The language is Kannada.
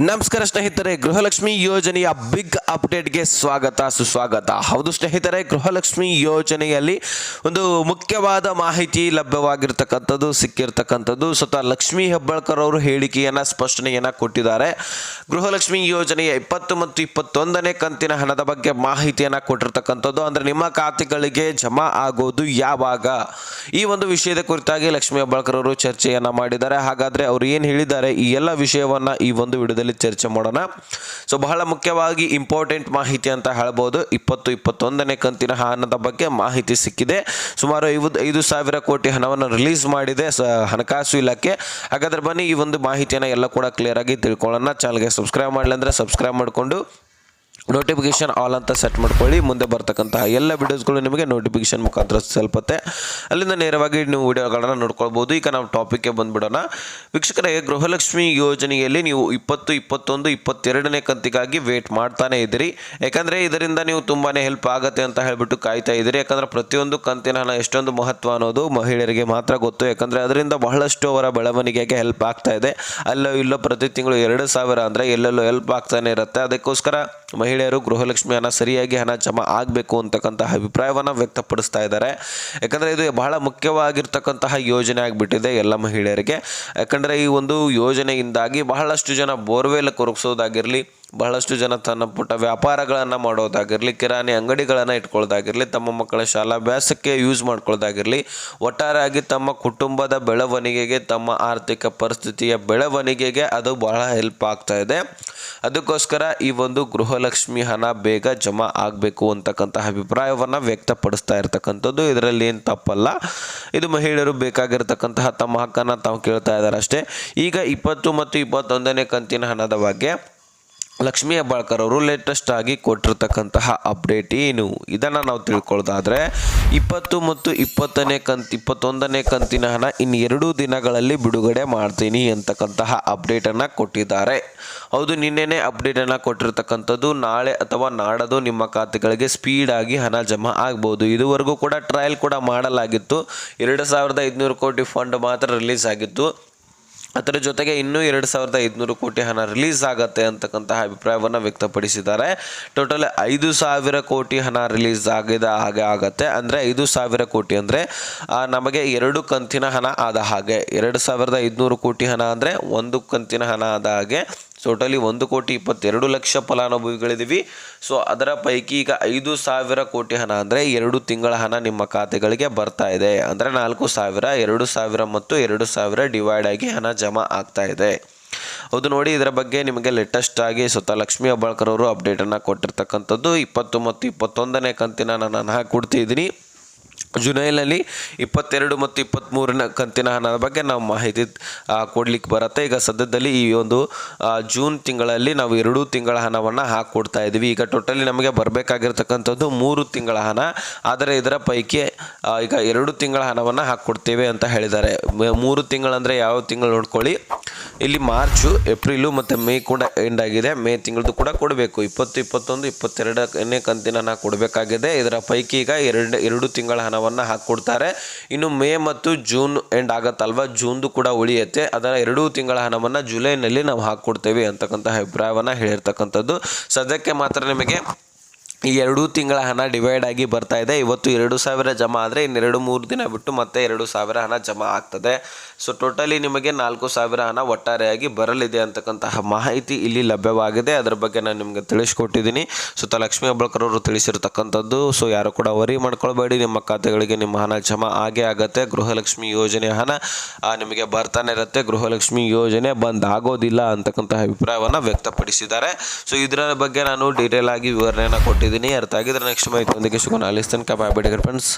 ನಮಸ್ಕಾರ ಸ್ನೇಹಿತರೆ, ಗೃಹಲಕ್ಷ್ಮಿ ಯೋಜನೆಯ ಬಿಗ್ ಅಪ್ಡೇಟ್ಗೆ ಸ್ವಾಗತ, ಸುಸ್ವಾಗತ. ಹೌದು ಸ್ನೇಹಿತರೆ, ಗೃಹಲಕ್ಷ್ಮಿ ಯೋಜನೆಯಲ್ಲಿ ಒಂದು ಮುಖ್ಯವಾದ ಮಾಹಿತಿ ಲಭ್ಯವಾಗಿರ್ತಕ್ಕಂಥದ್ದು, ಸಿಕ್ಕಿರ್ತಕ್ಕಂಥದ್ದು. ಸ್ವತಃ ಲಕ್ಷ್ಮೀ ಹೆಬ್ಬಾಳ್ಕರ್ ಅವರು ಹೇಳಿಕೆಯನ್ನು, ಸ್ಪಷ್ಟನೆಯನ್ನು ಕೊಟ್ಟಿದ್ದಾರೆ. ಗೃಹಲಕ್ಷ್ಮಿ ಯೋಜನೆಯ ಇಪ್ಪತ್ತು ಮತ್ತು ಇಪ್ಪತ್ತೊಂದನೇ ಕಂತಿನ ಹಣದ ಬಗ್ಗೆ ಮಾಹಿತಿಯನ್ನು ಕೊಟ್ಟಿರ್ತಕ್ಕಂಥದ್ದು. ಅಂದರೆ ನಿಮ್ಮ ಖಾತೆಗಳಿಗೆ ಜಮಾ ಆಗೋದು ಯಾವಾಗ? ಈ ಒಂದು ವಿಷಯದ ಕುರಿತಾಗಿ ಲಕ್ಷ್ಮೀ ಹೆಬ್ಬಾಳ್ಕರ್ ಅವರು ಚರ್ಚೆಯನ್ನು ಮಾಡಿದ್ದಾರೆ. ಹಾಗಾದರೆ ಅವರು ಏನು ಹೇಳಿದ್ದಾರೆ? ಈ ಎಲ್ಲ ವಿಷಯವನ್ನು ಈ ಒಂದು ವಿಡಿಯೋದಲ್ಲಿ ಚರ್ಚೆ ಮಾಡೋಣ. ಸೊ ಬಹಳ ಮುಖ್ಯವಾಗಿ ಇಂಪಾರ್ಟೆಂಟ್ ಮಾಹಿತಿ ಅಂತ ಹೇಳ್ಬೋದು. ಇಪ್ಪತ್ತು, ಇಪ್ಪತ್ತೊಂದನೇ ಕಂತಿನ ಹಣದ ಬಗ್ಗೆ ಮಾಹಿತಿ ಸಿಕ್ಕಿದೆ. ಸುಮಾರು ಐವತ್ತು ಐದು ಸಾವಿರ ಕೋಟಿ ಹಣವನ್ನು ರಿಲೀಸ್ ಮಾಡಿದೆ ಹಣಕಾಸು ಇಲಾಖೆ. ಹಾಗಾದ್ರೆ ಬನ್ನಿ ಈ ಒಂದು ಮಾಹಿತಿಯನ್ನು ಎಲ್ಲ ಕೂಡ ಕ್ಲಿಯರ್ ಆಗಿ ತಿಳ್ಕೊಳ್ಳೋಣ. ಚಾನಲ್ಗೆ ಸಬ್ಸ್ಕ್ರೈಬ್ ಮಾಡಲಿ ಅಂದರೆ ಸಬ್ಸ್ಕ್ರೈಬ್ ಮಾಡಿಕೊಂಡು ನೋಟಿಫಿಕೇಶನ್ ಆಲ್ ಅಂತ ಸೆಟ್ ಮಾಡ್ಕೊಳ್ಳಿ. ಮುಂದೆ ಬರ್ತಕ್ಕಂತಹ ಎಲ್ಲ ವಿಡಿಯೋಸ್ಗಳು ನಿಮಗೆ ನೋಟಿಫಿಕೇಶನ್ ಮುಖಾಂತರ ಸಲ್ಪತ್ತೆ ಅಲ್ಲಿಂದ ನೇರವಾಗಿ ನೀವು ವಿಡಿಯೋಗಳನ್ನು ನೋಡ್ಕೊಳ್ಬೋದು. ಈಗ ನಾವು ಟಾಪಿಕ್ಗೆ ಬಂದುಬಿಡೋಣ. ವೀಕ್ಷಕರೇ, ಗೃಹಲಕ್ಷ್ಮಿ ಯೋಜನೆಯಲ್ಲಿ ನೀವು ಇಪ್ಪತ್ತು, ಇಪ್ಪತ್ತೊಂದು, ಇಪ್ಪತ್ತೆರಡನೇ ಕಂತಿಗಾಗಿ ವೇಟ್ ಮಾಡ್ತಾನೆ ಇದ್ದೀರಿ. ಯಾಕಂದರೆ ಇದರಿಂದ ನೀವು ತುಂಬಾ ಹೆಲ್ಪ್ ಆಗುತ್ತೆ ಅಂತ ಹೇಳಿಬಿಟ್ಟು ಕಾಯ್ತಾ ಇದ್ದೀರಿ. ಯಾಕಂದರೆ ಪ್ರತಿಯೊಂದು ಕಂತಿನ ಹಣ ಎಷ್ಟೊಂದು ಮಹತ್ವ ಅನ್ನೋದು ಮಹಿಳೆಯರಿಗೆ ಮಾತ್ರ ಗೊತ್ತು. ಯಾಕಂದರೆ ಅದರಿಂದ ಬಹಳಷ್ಟು ಅವರ ಬೆಳವಣಿಗೆಗೆ ಹೆಲ್ಪ್ ಆಗ್ತಾ ಇದೆ. ಅಲ್ಲೋ ಇಲ್ಲೋ ಪ್ರತಿ ತಿಂಗಳು ಎರಡು ಸಾವಿರ ಅಂದರೆ ಎಲ್ಲೆಲ್ಲೋ ಹೆಲ್ಪ್ ಆಗ್ತಾನೆ ಇರುತ್ತೆ. ಅದಕ್ಕೋಸ್ಕರ ಮಹಿಳೆಯರು ಗೃಹಲಕ್ಷ್ಮಿ ಹಣ ಸರಿಯಾಗಿ ಹಣ ಜಮಾ ಆಗಬೇಕು ಅಂತಕ್ಕಂತಹ ಅಭಿಪ್ರಾಯವನ್ನು ವ್ಯಕ್ತಪಡಿಸ್ತಾ ಇದ್ದಾರೆ. ಯಾಕಂದರೆ ಇದು ಬಹಳ ಮುಖ್ಯವಾಗಿರ್ತಕ್ಕಂತಹ ಯೋಜನೆ ಆಗಿಬಿಟ್ಟಿದೆ ಎಲ್ಲ ಮಹಿಳೆಯರಿಗೆ. ಯಾಕಂದರೆ ಈ ಒಂದು ಯೋಜನೆಯಿಂದಾಗಿ ಬಹಳಷ್ಟು ಜನ ಬೋರ್ವೆಲ್ ಕೊರಗಿಸೋದಾಗಿರಲಿ ಬಹಳಷ್ಟು ಜನ ತನ್ನ ಪುಟ್ಟ ವ್ಯಾಪಾರಗಳನ್ನು ಮಾಡೋದಾಗಿರಲಿ, ಕಿರಾಣಿ ಅಂಗಡಿಗಳನ್ನು ಇಟ್ಕೊಳ್ಳೋದಾಗಿರಲಿ ತಮ್ಮ ಮಕ್ಕಳ ಶಾಲಾಭ್ಯಾಸಕ್ಕೆ ಯೂಸ್ ಮಾಡ್ಕೊಳ್ಳೋದಾಗಿರಲಿ ಒಟ್ಟಾರೆಯಾಗಿ ತಮ್ಮ ಕುಟುಂಬದ ಬೆಳವಣಿಗೆಗೆ, ತಮ್ಮ ಆರ್ಥಿಕ ಪರಿಸ್ಥಿತಿಯ ಬೆಳವಣಿಗೆಗೆ ಅದು ಬಹಳ ಹೆಲ್ಪ್ ಆಗ್ತಾ ಇದೆ. ಅದಕ್ಕೋಸ್ಕರ ಈ ಒಂದು ಗೃಹಲಕ್ಷ್ಮಿ ಹಣ ಬೇಗ ಜಮಾ ಆಗಬೇಕು ಅಂತಕ್ಕಂತಹ ಅಭಿಪ್ರಾಯವನ್ನು ವ್ಯಕ್ತಪಡಿಸ್ತಾ ಇರ್ತಕ್ಕಂಥದ್ದು. ಇದರಲ್ಲಿ ಏನು ತಪ್ಪಲ್ಲ. ಇದು ಮಹಿಳೆಯರು ಬೇಕಾಗಿರ್ತಕ್ಕಂತಹ ತಮ್ಮ ಹಕ್ಕನ್ನು ತಾವು ಕೇಳ್ತಾ ಇದ್ದಾರೆ ಅಷ್ಟೇ. ಈಗ ಇಪ್ಪತ್ತು ಮತ್ತು ಇಪ್ಪತ್ತೊಂದನೇ ಕಂತಿನ ಹಣದ ಬಗ್ಗೆ ಲಕ್ಷ್ಮೀ ಹೆಬ್ಬಾಳ್ಕರ್ ಅವರು ಲೇಟೆಸ್ಟ್ ಆಗಿ ಕೊಟ್ಟಿರ್ತಕ್ಕಂತಹ ಅಪ್ಡೇಟ್ ಏನು? ಇದನ್ನು ನಾವು ತಿಳ್ಕೊಳ್ಳೋದಾದ್ರೆ ಇಪ್ಪತ್ತು ಮತ್ತು ಇಪ್ಪತ್ತನೇ ಕಂತ್, ಇಪ್ಪತ್ತೊಂದನೇ ಕಂತಿನ ಹಣ ಇನ್ನು ಎರಡು ದಿನಗಳಲ್ಲಿ ಬಿಡುಗಡೆ ಮಾಡ್ತೀನಿ ಅಂತಕ್ಕಂತಹ ಅಪ್ಡೇಟನ್ನು ಕೊಟ್ಟಿದ್ದಾರೆ. ಹೌದು, ನಿನ್ನೆನೇ ಅಪ್ಡೇಟನ್ನು ಕೊಟ್ಟಿರ್ತಕ್ಕಂಥದ್ದು ನಾಳೆ ಅಥವಾ ನಾಡದು ನಿಮ್ಮ ಖಾತೆಗಳಿಗೆ ಸ್ಪೀಡಾಗಿ ಹಣ ಜಮಾ ಆಗ್ಬೋದು. ಇದುವರೆಗೂ ಕೂಡ ಟ್ರಯಲ್ ಕೂಡ ಮಾಡಲಾಗಿತ್ತು. ಎರಡು ಸಾವಿರದ ಐದುನೂರು ಕೋಟಿ ಫಂಡ್ ಮಾತ್ರ ರಿಲೀಸ್ ಆಗಿತ್ತು. ಅದರ ಜೊತೆಗೆ ಇನ್ನೂ ಎರಡು ಸಾವಿರದ ಐದುನೂರು ಕೋಟಿ ಹಣ ರಿಲೀಸ್ ಆಗತ್ತೆ ಅಂತಕ್ಕಂತಹ ಅಭಿಪ್ರಾಯವನ್ನು ವ್ಯಕ್ತಪಡಿಸಿದ್ದಾರೆ. ಟೋಟಲ್ ಐದು ಸಾವಿರ ಕೋಟಿ ಹಣ ರಿಲೀಸ್ ಆಗಿದ, ಹಾಗೆ ಆಗುತ್ತೆ. ಅಂದರೆ ಐದು ಸಾವಿರ ಕೋಟಿ ಅಂದರೆ ನಮಗೆ ಎರಡು ಕಂತಿನ ಹಣ ಆದ ಹಾಗೆ. ಎರಡು ಸಾವಿರದ ಐದುನೂರು ಕೋಟಿ ಹಣ ಅಂದರೆ ಒಂದು ಕಂತಿನ ಹಣ ಆದ ಹಾಗೆ. ಟೋಟಲಿ ಒಂದು ಕೋಟಿ ಇಪ್ಪತ್ತೆರಡು ಲಕ್ಷ ಫಲಾನುಭವಿಗಳಿದ್ದೀವಿ ಸೊ ಅದರ ಪೈಕಿ ಈಗ ಐದು ಸಾವಿರ ಕೋಟಿ ಹಣ ಅಂದರೆ ಎರಡು ತಿಂಗಳ ಹಣ ನಿಮ್ಮ ಖಾತೆಗಳಿಗೆ ಬರ್ತಾ ಇದೆ. ಅಂದರೆ ನಾಲ್ಕು ಸಾವಿರ, ಎರಡು ಸಾವಿರ ಮತ್ತು ಎರಡು ಸಾವಿರ ಡಿವೈಡ್ ಆಗಿ ಹಣ ಜಮಾ ಆಗ್ತಾ ಇದೆ. ಹೌದು, ನೋಡಿ ಇದರ ಬಗ್ಗೆ ನಿಮಗೆ ಲೇಟೆಸ್ಟ್ ಆಗಿ ಸ್ವತಃ ಲಕ್ಷ್ಮೀ ಅವರು ಅಪ್ಡೇಟನ್ನು ಕೊಟ್ಟಿರ್ತಕ್ಕಂಥದ್ದು. ಇಪ್ಪತ್ತು ಮತ್ತು ಇಪ್ಪತ್ತೊಂದನೇ ಕಂತಿನ ನಾನು ಹಾಕಿ ಜುಲೈನಲ್ಲಿ ಇಪ್ಪತ್ತೆರಡು ಮತ್ತು ಇಪ್ಪತ್ತ್ಮೂರನ ಕಂತಿನ ಹಣದ ಬಗ್ಗೆ ನಾವು ಮಾಹಿತಿ ಕೊಡಲಿಕ್ಕೆ ಬರುತ್ತೆ. ಈಗ ಸದ್ಯದಲ್ಲಿ ಈ ಒಂದು ಜೂನ್ ತಿಂಗಳಲ್ಲಿ ನಾವು ಎರಡೂ ತಿಂಗಳ ಹಣವನ್ನು ಹಾಕ್ಕೊಡ್ತಾ ಇದ್ದೀವಿ. ಈಗ ಟೋಟಲಿ ನಮಗೆ ಬರಬೇಕಾಗಿರ್ತಕ್ಕಂಥದ್ದು ಮೂರು ತಿಂಗಳ ಹಣ. ಆದರೆ ಇದರ ಪೈಕಿ ಈಗ ಎರಡು ತಿಂಗಳ ಹಣವನ್ನು ಹಾಕ್ಕೊಡ್ತೇವೆ ಅಂತ ಹೇಳಿದ್ದಾರೆ. ಮೂರು ತಿಂಗಳಂದರೆ ಯಾವ ತಿಂಗಳು ನೋಡ್ಕೊಳ್ಳಿ. ಇಲ್ಲಿ ಮಾರ್ಚು, ಏಪ್ರಿಲು ಮತ್ತು ಮೇ ಕೂಡ ಎಂಡ್ ಆಗಿದೆ. ಮೇ ತಿಂಗಳದ್ದು ಕೂಡ ಕೊಡಬೇಕು. ಇಪ್ಪತ್ತು, ಇಪ್ಪತ್ತೊಂದು, ಇಪ್ಪತ್ತೆರಡನೇ ಕಂತಿನ ಹಣ ಕೊಡಬೇಕಾಗಿದೆ. ಇದರ ಪೈಕಿ ಈಗ ಎರಡು ಎರಡು ತಿಂಗಳ ಹಣವನ್ನು ಹಾಕಿಕೊಡ್ತಾರೆ ಇನ್ನು ಮೇ ಮತ್ತು ಜೂನ್ ಎಂಡ್ ಆಗತ್ತಲ್ವ? ಜೂನ್ದು ಕೂಡ ಉಳಿಯುತ್ತೆ. ಅದರ ಎರಡೂ ತಿಂಗಳ ಹಣವನ್ನು ಜುಲೈನಲ್ಲಿ ನಾವು ಹಾಕ್ಕೊಡ್ತೇವೆ ಅಂತಕ್ಕಂತಹ ಅಭಿಪ್ರಾಯವನ್ನು ಹೇಳಿರ್ತಕ್ಕಂಥದ್ದು. ಸದ್ಯಕ್ಕೆ ಮಾತ್ರ ನಿಮಗೆ ಈ ಎರಡೂ ತಿಂಗಳ ಹಣ ಡಿವೈಡ್ ಆಗಿ ಬರ್ತಾ ಇದೆ. ಇವತ್ತು ಎರಡು ಸಾವಿರ ಜಮಾ ಆದರೆ ಇನ್ನೆರಡು ಮೂರು ದಿನ ಬಿಟ್ಟು ಮತ್ತೆ ಎರಡು ಸಾವಿರ ಹಣ ಜಮಾ ಆಗ್ತದೆ. ಸೊ ಟೋಟಲಿ ನಿಮಗೆ ನಾಲ್ಕು ಸಾವಿರ ಹಣ ಒಟ್ಟಾರೆಯಾಗಿ ಬರಲಿದೆ ಅಂತಕ್ಕಂತಹ ಮಾಹಿತಿ ಇಲ್ಲಿ ಲಭ್ಯವಾಗಿದೆ. ಅದರ ಬಗ್ಗೆ ನಾನು ನಿಮಗೆ ತಿಳಿಸ್ಕೊಟ್ಟಿದ್ದೀನಿ. ಸುತ್ತ ಲಕ್ಷ್ಮೀ ಹೆಬ್ಬಾಳ್ಕರ್ ಅವರು ತಿಳಿಸಿರ್ತಕ್ಕಂಥದ್ದು. ಸೊ ಯಾರು ಕೂಡ ವರಿ ಮಾಡ್ಕೊಳ್ಬೇಡಿ. ನಿಮ್ಮ ಖಾತೆಗಳಿಗೆ ನಿಮ್ಮ ಹಣ ಜಮಾ ಆಗೇ ಆಗುತ್ತೆ. ಗೃಹಲಕ್ಷ್ಮಿ ಯೋಜನೆ ಹಣ ನಿಮಗೆ ಬರ್ತಾನೆ ಇರುತ್ತೆ. ಗೃಹಲಕ್ಷ್ಮಿ ಯೋಜನೆ ಬಂದ್ ಆಗೋದಿಲ್ಲ ಅಂತಕ್ಕಂತಹ ಅಭಿಪ್ರಾಯವನ್ನು ವ್ಯಕ್ತಪಡಿಸಿದ್ದಾರೆ. ಸೊ ಇದರ ಬಗ್ಗೆ ನಾನು ಡೀಟೇಲ್ ಆಗಿ ವಿವರಣೆಯನ್ನು ಕೊಟ್ಟಿದ್ದೀನಿ. ಅರ್ಥ ಆಗಿದ್ರೆ ನೆಕ್ಸ್ಟ್ ಮಾಹಿತಿಯೊಂದಿಗೆ ಸಿಗೋಣ ಅಲ್ಲಿ ತನಕ ಬಾಯ್ ಫ್ರೆಂಡ್ಸ್